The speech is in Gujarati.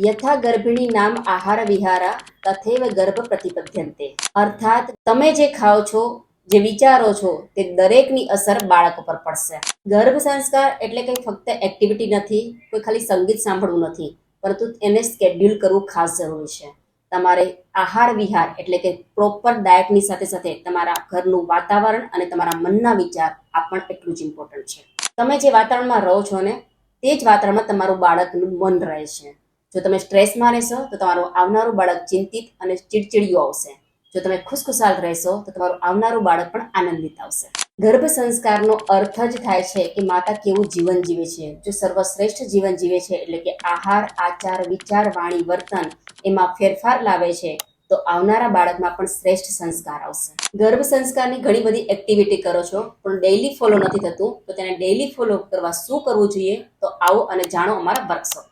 યથા ગર્ભિણી નામ આહાર વિહારા તથેવ ગર્ભ પ્રતિપદ્યંતે. અર્થાત, તમે જે ખાઓ છો, જે વિચારો છો, તે દરેકની અસર બાળક ઉપર પડશે. ગર્ભ સંસ્કાર એટલે કંઈ ફક્ત એક્ટિવિટી નથી, કોઈ ખાલી સંગીત સાંભળવું નથી, પરંતુ એને સ્કેડ્યુલ કરવું ખાસ જરૂરી છે. તમારે આહાર વિહાર એટલે કે પ્રોપર ડાયટની સાથે સાથે તમારા ઘરનું વાતાવરણ અને તમારા મનના વિચાર આ પણ એટલું જ ઇમ્પોર્ટન્ટ છે. તમે જે વાતાવરણમાં રહો છો ને, તે જ વાતાવરણમાં તમારું બાળકનું મન રહે છે. જો તમે સ્ટ્રેસમાં રહેશો, તો તમારું આવનારું બાળક ચિંતિત અને ચીડચીડિયું આવશે. જો તમે ખુશખુશાલ રહેશો, તો તમારું આવનારું બાળક પણ આનંદિત આવશે. ગર્ભ સંસ્કારનો અર્થ જ થાય છે કે માતા કેવું જીવન જીવે છે. જો સર્વશ્રેષ્ઠ જીવન જીવે છે એટલે કે આહાર, આચાર, વિચાર, વાણી, વર્તન એમાં ફેરફાર લાવે છે, તો આવનારા બાળકમાં પણ શ્રેષ્ઠ સંસ્કાર આવશે. ગર્ભ સંસ્કારની ઘણી બધી એક્ટિવિટી કરો છો, પણ ડેઈલી ફોલો નથી થતું, તો તેને ડેઇલી ફોલો કરવા શું કરવું જોઈએ? તો આવો અને જાણો અમારા વર્કશોપમાં